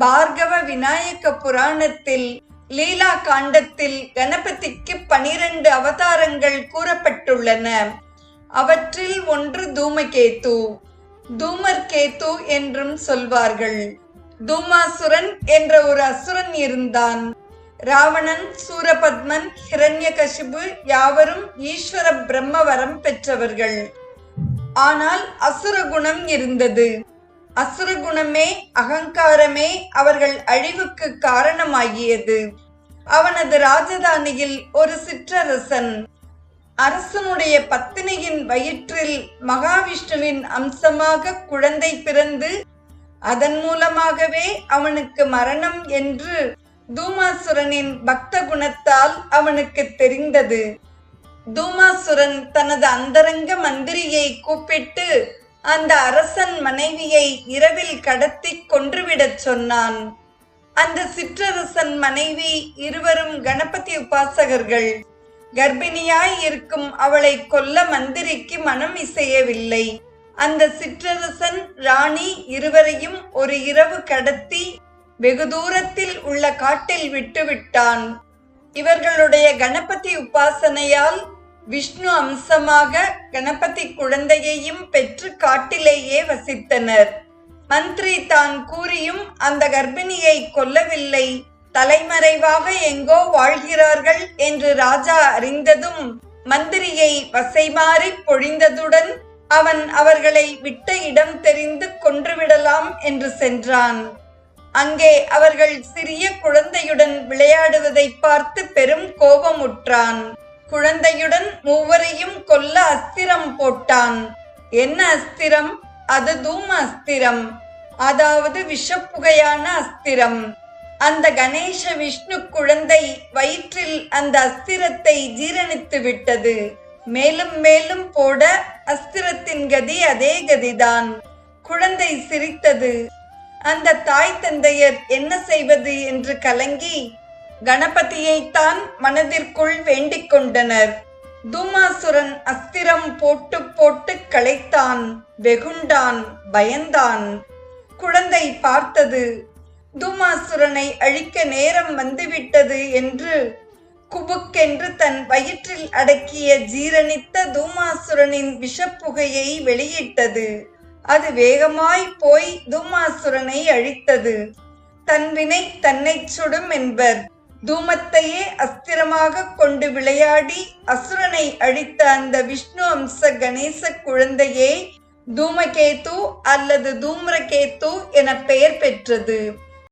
பார்கவ விநாயக புராணத்தில் லீலா காண்டத்தில் கணபதிக்கு பனிரெண்டு அவதாரங்கள் கூறப்பட்டுள்ளன. அவற்றில் ஒன்று தூமகேத்து தூமர்கேத்து என்றும் சொல்வார்கள். தூமாசுரன் என்ற ஒரு அசுரன் இருந்தான். ராவணன் சூரபத்மன் ஹிரண்யகசிபு யாவரும் ஈஸ்வர பிரம்மவரம் பெற்றவர்கள். ஆனால் அசுர குணம் இருந்தது. அசுர குணமே அகங்காரமே அவர்கள் அழிவுக்கு காரணமாகியது. அவனது ராஜதானியில் ஒரு சிற்றரசன். அரசனுடைய பத்தினியின் வயிற்றில் மகாவிஷ்ணுவின் அம்சமாக குழந்தை பிறந்து அதன் மூலமாகவே அவனுக்கு மரணம் என்று தூமாசுரனின் பக்த குணத்தால் அவனுக்கு தெரிந்தது. தூமாசுரன் தனது அந்தரங்க மந்திரியை கூப்பிட்டு அந்த அரசன் மனைவியை இரவில் கடத்தி கொன்றுவிடச் சொன்னான். அந்த சிற்றரசன் மனைவி இருவரும் கணபதி உபாசகர்கள். கர்ப்பிணியாய் இருக்கும் அவளை கொல்ல மந்திரிக்கு மனம் இசையவில்லை. அந்த சிற்றரசன் ராணி இருவரையும் ஒரு இரவு கடத்தி வெகு தூரத்தில் உள்ள காட்டில் விட்டுவிட்டான். இவர்களுடைய கணபதி உபாசனையால் விஷ்ணு அம்சமாக கணபதி குழந்தையையும் பெற்று காட்டிலேயே வசித்தனர். மந்திரி தான் கூறியும் அந்த கர்ப்பிணியை கொல்லவில்லை. தலைமறைவாக எங்கோ வாழ்கிறார்கள் என்று ராஜா அறிந்ததும் மந்திரியை வசைமாறி பொழிந்ததுடன் அவன் அவர்களை விட்ட இடம் தெரிந்து கொன்றுவிடலாம் என்று சென்றான். அங்கே அவர்கள் சிறிய குழந்தையுடன் விளையாடுவதை பார்த்து பெரும் கோபமுற்றான். குழந்தையுடன் மூவரையும் கொல்ல அஸ்திரம் போட்டான். என்ன அஸ்திரம்? அது தூம அஸ்திரம். அதாவது விஷப்புகையான அஸ்திரம். அந்த கணேச விஷ்ணு குழந்தை வயிற்றில் அந்த அஸ்திரத்தை ஜீரணித்து விட்டது. மேலும் மேலும் போட அஸ்திரத்தின் கதி அதே கதிதான். குழந்தை சிரித்தது. அந்த தாய் தந்தையர் என்ன செய்வது என்று கலங்கி கணபதியைத்தான் மனதிற்குள் வேண்டிக் கொண்டனர் தூமாசுரன் அஸ்திரம் போட்டு போட்டு களைத்தான் வெகுண்டான் பயந்தான். குழந்தை பார்த்தது. தூமாசுரனை அழிக்க நேரம் வந்துவிட்டது என்று குபுக்கென்று தன் வயிற்றில் அடக்கிய ஜீரணித்த தூமாசுரனின் விஷப்புகையை வெளியிட்டது. அது வேகமாய் போய் தூமாசுரனை அழித்தது. தன் வினை தன்னை சுடும் என்பர். தூமத்தையே அஸ்திரமாக கொண்டு விளையாடி அசுரனை அழித்த அந்த விஷ்ணு அம்ச கணேச குழந்தையே தூமகேது அல்லது தூம்ரகேத்து என பெயர் பெற்றது.